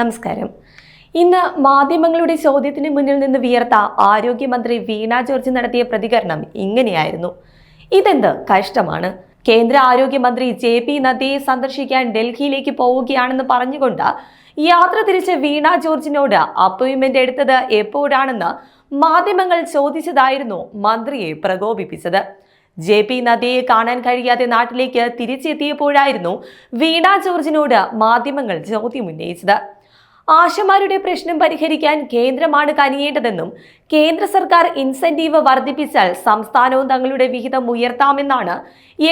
നമസ്കാരം. ഇന്ന് മാധ്യമങ്ങളുടെ ചോദ്യത്തിന് മുന്നിൽ നിന്ന് വിയർത്ത ആരോഗ്യമന്ത്രി വീണ ജോർജ് നടത്തിയ പ്രതികരണം ഇങ്ങനെയായിരുന്നു. ഇതെന്ത് കഷ്ടമാണ്? കേന്ദ്ര ആരോഗ്യമന്ത്രി ജെ പി നദ്ദയെ സന്ദർശിക്കാൻ ഡൽഹിയിലേക്ക് പോവുകയാണെന്ന് പറഞ്ഞുകൊണ്ട് യാത്ര തിരിച്ച് വീണ ജോർജിനോട് അപ്പോയിൻമെന്റ് എടുത്തത് എപ്പോഴാണെന്ന് മാധ്യമങ്ങൾ ചോദിച്ചതായിരുന്നു മന്ത്രിയെ പ്രകോപിപ്പിച്ചത്. ജെ പി നദ്ദയെ കാണാൻ കഴിയാതെ നാട്ടിലേക്ക് തിരിച്ചെത്തിയപ്പോഴായിരുന്നു വീണ ജോർജിനോട് മാധ്യമങ്ങൾ ചോദ്യം ഉന്നയിച്ചത് ആശമാരുടെ പ്രശ്നം പരിഹരിക്കാൻ കേന്ദ്രമാണ് കനിയേണ്ടതെന്നും കേന്ദ്ര സർക്കാർ ഇൻസെന്റീവ് വർദ്ധിപ്പിച്ചാൽ സംസ്ഥാനവും തങ്ങളുടെ വിഹിതം ഉയർത്താമെന്നാണ്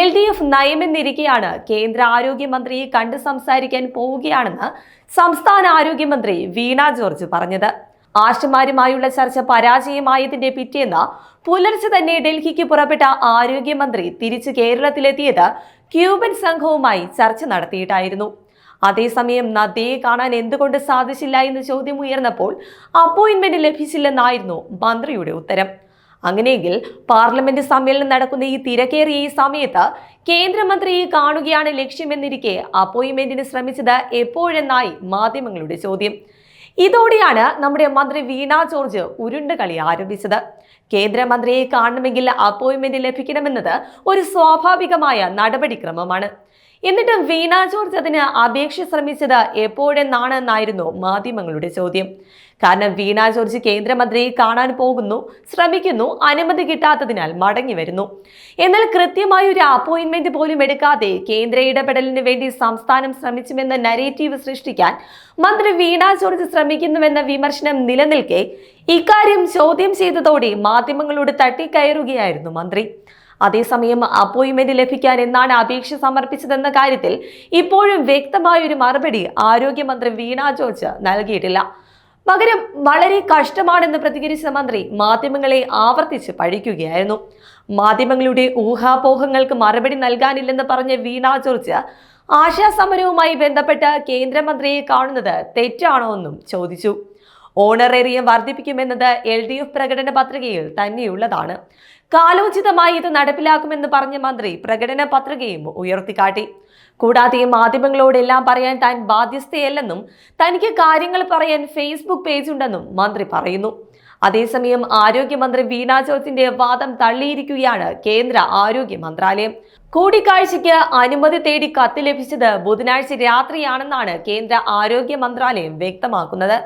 എൽ ഡി എഫ് നയമെന്നിരിക്കെയാണ് കേന്ദ്ര ആരോഗ്യമന്ത്രിയെ കണ്ട് സംസാരിക്കാൻ പോവുകയാണെന്ന് സംസ്ഥാന ആരോഗ്യമന്ത്രി വീണ ജോർജ് പറഞ്ഞത്. ആശമാരുമായുള്ള ചർച്ച പരാജയമായതിന്റെ പിറ്റേന്ന് പുലർച്ചെ തന്നെ ഡൽഹിക്ക് പുറപ്പെട്ട ആരോഗ്യമന്ത്രി തിരിച്ചു കേരളത്തിലെത്തിയത് ക്യൂബൻ സംഘവുമായി ചർച്ച നടത്തിയിട്ടായിരുന്നു. അതേസമയം നദ്ദയെ കാണാൻ എന്തുകൊണ്ട് സാധിച്ചില്ല എന്ന് ചോദ്യം ഉയർന്നപ്പോൾ അപ്പോയിന്റ്മെന്റ് ലഭിച്ചില്ലെന്നായിരുന്നു മന്ത്രിയുടെ ഉത്തരം. അങ്ങനെയെങ്കിൽ പാർലമെന്റ് സമ്മേളനം നടക്കുന്ന ഈ തിരക്കേറിയ ഈ സമയത്ത് കേന്ദ്രമന്ത്രിയെ കാണുകയാണ് ലക്ഷ്യമെന്നിരിക്കെ അപ്പോയിന്റ്മെന്റിന് ശ്രമിച്ചത് എപ്പോഴെന്നായി മാധ്യമങ്ങളുടെ ചോദ്യം. ഇതോടെയാണ് നമ്മുടെ മന്ത്രി വീണ ജോർജ് ഉരുണ്ട് കളി ആരംഭിച്ചത്. കേന്ദ്രമന്ത്രിയെ കാണണമെങ്കിൽ അപ്പോയിന്റ്മെന്റ് ലഭിക്കണമെന്നത് ഒരു സ്വാഭാവികമായ നടപടിക്രമമാണ്. എന്നിട്ട് വീണ ജോർജ് അതിന് അപേക്ഷ ശ്രമിച്ചത് എപ്പോഴെന്നാണെന്നായിരുന്നു മാധ്യമങ്ങളുടെ ചോദ്യം. കാരണം വീണ ജോർജ് കേന്ദ്രമന്ത്രിയെ കാണാൻ പോകുന്നു ശ്രമിക്കുന്നു അനുമതി കിട്ടാത്തതിനാൽ മടങ്ങി വരുന്നു. എന്നാൽ കൃത്യമായ ഒരു അപ്പോയിന്റ്മെന്റ് പോലും എടുക്കാതെ കേന്ദ്ര ഇടപെടലിന് വേണ്ടി സംസ്ഥാനം ശ്രമിച്ചുമെന്ന നരേറ്റീവ് സൃഷ്ടിക്കാൻ മന്ത്രി വീണ ജോർജ് ശ്രമിക്കുന്നുവെന്ന വിമർശനം നിലനിൽക്കെ ഇക്കാര്യം ചോദ്യം ചെയ്തതോടെ മാധ്യമങ്ങളോട് തട്ടിക്കയറുകയായിരുന്നു മന്ത്രി. അതേസമയം അപ്പോയിന്റ്മെന്റ് ലഭിക്കാൻ എന്നാണ് അപേക്ഷ സമർപ്പിച്ചതെന്ന കാര്യത്തിൽ ഇപ്പോഴും വ്യക്തമായ ഒരു മറുപടി ആരോഗ്യമന്ത്രി വീണ ജോർജ് നൽകിയിട്ടില്ല. പകരം വളരെ കഷ്ടമാണെന്ന് പ്രതികരിച്ച മന്ത്രി മാധ്യമങ്ങളെ ആവർത്തിച്ച് പഴിക്കുകയായിരുന്നു. മാധ്യമങ്ങളുടെ ഊഹാപോഹങ്ങൾക്ക് മറുപടി നൽകാനില്ലെന്ന് പറഞ്ഞ വീണ ജോർജ് ആശാസമരവുമായി ബന്ധപ്പെട്ട് കേന്ദ്രമന്ത്രിയെ കാണുന്നത് തെറ്റാണോ എന്നും ചോദിച്ചു. ഓണറേറിയം വർദ്ധിപ്പിക്കുമെന്നത് എൽ ഡി എഫ് പ്രകടന പത്രികയിൽ തന്നെയുള്ളതാണ്. കാലോചിതമായി ഇത് നടപ്പിലാക്കുമെന്ന് പറഞ്ഞ മന്ത്രി പ്രകടന പത്രികയും ഉയർത്തിക്കാട്ടി. കൂടാതെ മാധ്യമങ്ങളോടെല്ലാം പറയാൻ താൻ ബാധ്യസ്ഥയല്ലെന്നും തനിക്ക് കാര്യങ്ങൾ പറയാൻ ഫേസ്ബുക്ക് പേജ് ഉണ്ടെന്നും മന്ത്രി പറയുന്നു. അതേസമയം ആരോഗ്യമന്ത്രി വീണാ ജോർജിന്റെ വാദം തള്ളിയിരിക്കുകയാണ് കേന്ദ്ര ആരോഗ്യ മന്ത്രാലയം. കൂടിക്കാഴ്ചയ്ക്ക് അനുമതി തേടി കത്ത് ലഭിച്ചത് ബുധനാഴ്ച രാത്രിയാണെന്നാണ് കേന്ദ്ര ആരോഗ്യ മന്ത്രാലയം വ്യക്തമാക്കുന്നത്.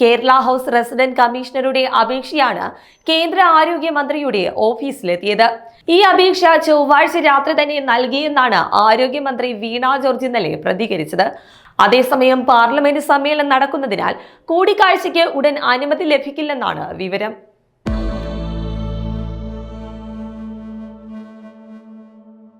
കേരള ഹൗസ് റെസിഡന്റ് കമ്മീഷണറുടെ അപേക്ഷയാണ് കേന്ദ്ര ആരോഗ്യമന്ത്രിയുടെ ഓഫീസിലെത്തിയത്. ഈ അപേക്ഷ ചൊവ്വാഴ്ച രാത്രി തന്നെ നൽകിയെന്നാണ് ആരോഗ്യമന്ത്രി വീണ ജോർജ് ഇന്നലെ പ്രതികരിച്ചത്. അതേസമയം പാർലമെന്റ് സമ്മേളനം നടക്കുന്നതിനാൽ കൂടിക്കാഴ്ചയ്ക്ക് ഉടൻ അനുമതി ലഭിക്കില്ലെന്നാണ് വിവരം.